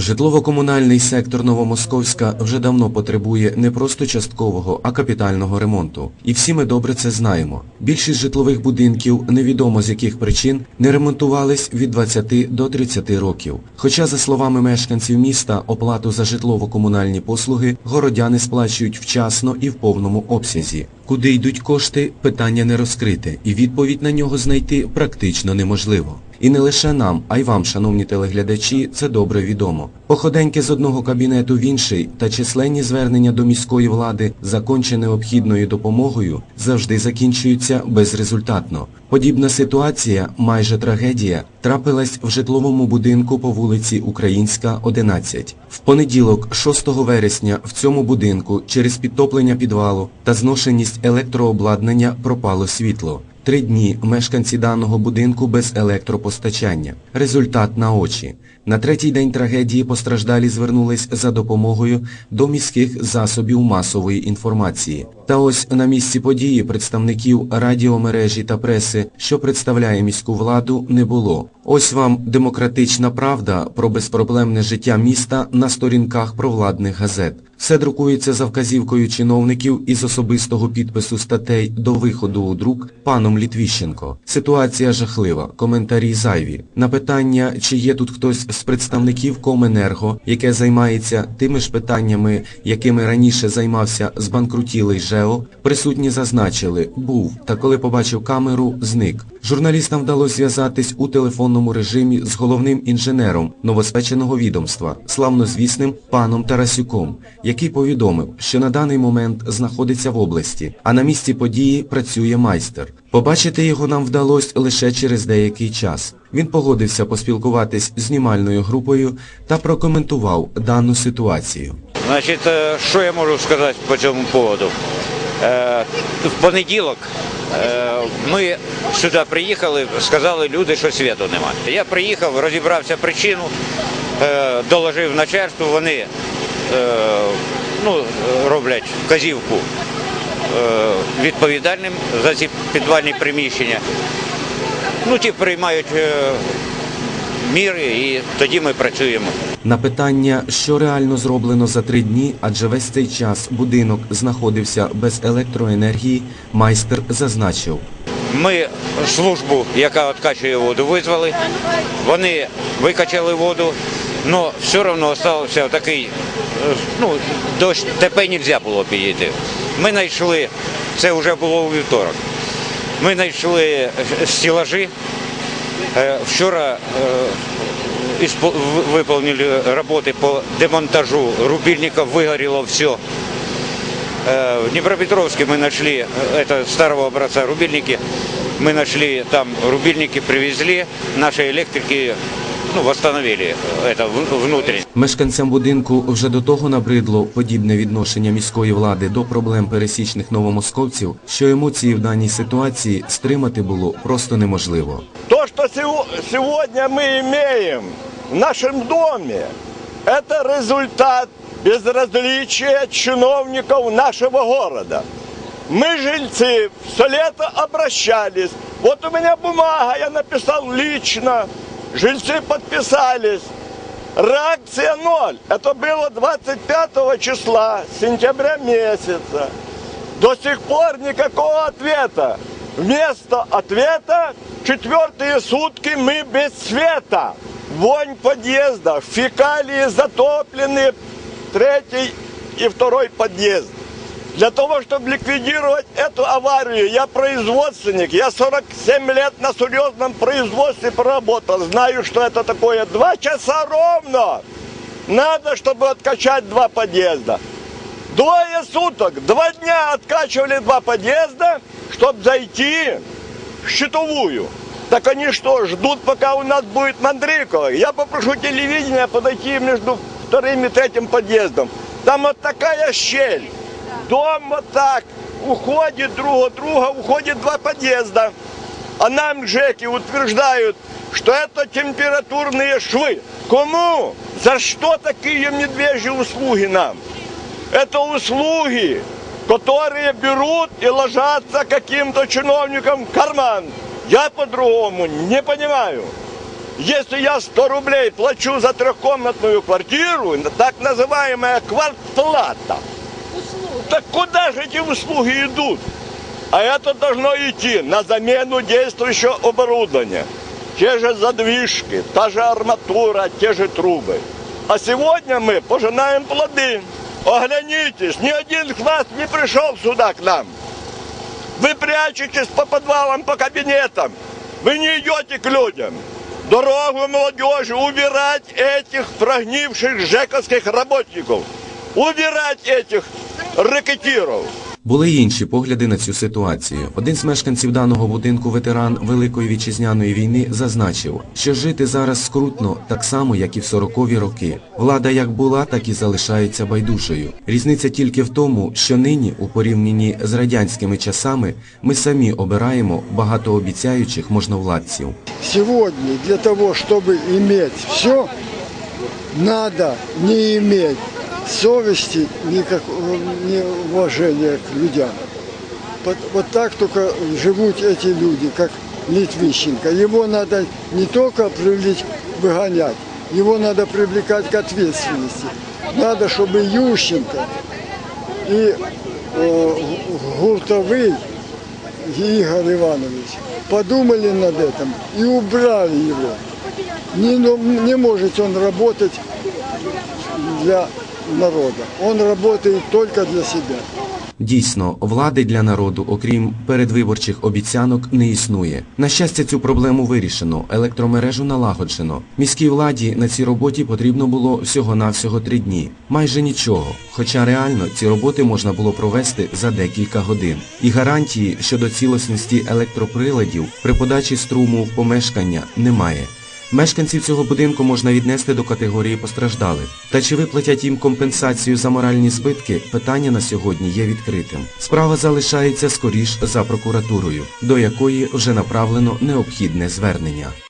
Житлово-комунальний сектор Новомосковська вже давно потребує не просто часткового, а капітального ремонту. І всі ми добре це знаємо. Більшість житлових будинків, невідомо з яких причин, не ремонтувались від 20 до 30 років. Хоча, за словами мешканців міста, оплату за житлово-комунальні послуги городяни сплачують вчасно і в повному обсязі. Куди йдуть кошти, питання не розкрите, і відповідь на нього знайти практично неможливо. І не лише нам, а й вам, шановні телеглядачі, це добре відомо. Походеньки з одного кабінету в інший та численні звернення до міської влади за конче необхідною допомогою завжди закінчуються безрезультатно. Подібна ситуація, майже трагедія, трапилась в житловому будинку по вулиці Українська, 11. В понеділок, 6 вересня, в цьому будинку через підтоплення підвалу та зношеність електрообладнання пропало світло. Три дні мешканці даного будинку без електропостачання. Результат на очі. На третій день трагедії постраждалі звернулись за допомогою до міських засобів масової інформації. Та ось на місці події представників радіомережі та преси, що представляє міську владу, не було. Ось вам демократична правда про безпроблемне життя міста на сторінках провладних газет. Все друкується за вказівкою чиновників із особистого підпису статей до виходу у друк паном Літвіщенко. Ситуація жахлива, коментарі зайві. На питання, чи є тут хтось з представників Коменерго, яке займається тими ж питаннями, якими раніше займався збанкрутілий ЖЕО, присутні зазначили, був, та коли побачив камеру, зник. Журналістам вдалося зв'язатись у телефонному режимі з головним інженером новоспеченого відомства, славнозвісним паном Тарасюком, який повідомив, що на даний момент знаходиться в області, а на місці події працює майстер. Побачити його нам вдалося лише через деякий час. Він погодився поспілкуватись з знімальною групою та прокоментував дану ситуацію. Значить, е, що я можу сказати по цьому поводу? Е, В понеділок е, ми сюди приїхали, сказали люди, що світу немає. Я приїхав, розібрався причину, е, доложив начальству, вони е, ну, роблять вказівку е, відповідальним за ці підвальні приміщення. Ну, ті приймають е, міри і тоді ми працюємо. На питання, що реально зроблено за три дні, адже весь цей час будинок знаходився без електроенергії, майстер зазначив. Ми службу, яка відкачує воду, визвали. Вони викачали воду, але все одно залишився такий, ну, до ТП не можна було підійти. Ми знайшли, це вже було у вівторок, ми знайшли стелажі. Е, Вчора е, іспо- в- виконали роботи по демонтажу рубильників, вигоріло все. Э, В Днепропетровске мы нашли, э, это старого образца рубильники, мы нашли там рубильники, привезли, наши электрики ну, восстановили это в- внутренне. Мешканцям будинку вже до того набридло подібне відношення міської влади до проблем пересічних новомосковців, що емоції в даній ситуації стримати було просто неможливо. То, что сего- сегодня мы имеем в нашем доме, это результат безразличия чиновников нашего города. Мы, жильцы, все лето обращались. Вот у меня бумага, я написал лично. Жильцы подписались. Реакция ноль. Это было 25 числа сентября месяца. До сих пор никакого ответа. Вместо ответа четвертые сутки мы без света. Вонь подъезда, фекалии затоплены, третий и второй подъезд. Для того, чтобы ликвидировать эту аварию, я производственник, я 47 лет на серьезном производстве проработал, знаю, что это такое. Два часа ровно надо, чтобы откачать два подъезда. Двое суток, два дня откачивали два подъезда, чтобы зайти в щитовую. Так они что, ждут, пока у нас будет Мандрикова? Я попрошу телевидения подойти между вторым и третьим подъездом. Там вот такая щель. Дом вот так уходит друг от друга, уходит два подъезда. А нам ЖЭКи утверждают, что это температурные швы. Кому? За что такие медвежьи услуги нам? Это услуги, которые берут и ложатся каким-то чиновникам в карман. Я по-другому не понимаю. Если я 100 рублей плачу за трехкомнатную квартиру, так называемая квартплата, так куда же эти услуги идут? А это должно идти на замену действующего оборудования. Те же задвижки, та же арматура, те же трубы. А сегодня мы пожинаем плоды. Оглянитесь, ни один хваст не пришел сюда к нам. Вы прячетесь по подвалам, по кабинетам. Вы не идете к людям. Дорогу молодежи убирать этих прогнивших жековских работников. Убирать этих рекетиров. Були й інші погляди на цю ситуацію. Один з мешканців даного будинку, ветеран Великої вітчизняної війни, зазначив, що жити зараз скрутно так само, як і в 40-ві роки. Влада як була, так і залишається байдужою. Різниця тільки в тому, що нині, у порівнянні з радянськими часами, ми самі обираємо багатообіцяючих можновладців. Сегодня для того, чтобы иметь все, надо не иметь совести, никак, ни уважения к людям. Вот, вот так только живут эти люди, как Литвищенко. Его надо не только привлечь, выгонять, его надо привлекать к ответственности. Надо, чтобы Ющенко и э, Гуртовый Игорь Иванович подумали над этим и убрали его. Не, не может он работать для народа. Он работает только для себя. Дійсно, влади для народу, окрім передвиборчих обіцянок, не існує. На щастя, цю проблему вирішено, електромережу налагоджено. Міській владі на цій роботі потрібно було всього-навсього три дні. Майже нічого. Хоча реально ці роботи можна було провести за декілька годин. І гарантії щодо цілісності електроприладів при подачі струму в помешкання немає. Мешканців цього будинку можна віднести до категорії постраждалих. Та чи виплатять їм компенсацію за моральні збитки, питання на сьогодні є відкритим. Справа залишається скоріш за прокуратурою, до якої вже направлено необхідне звернення.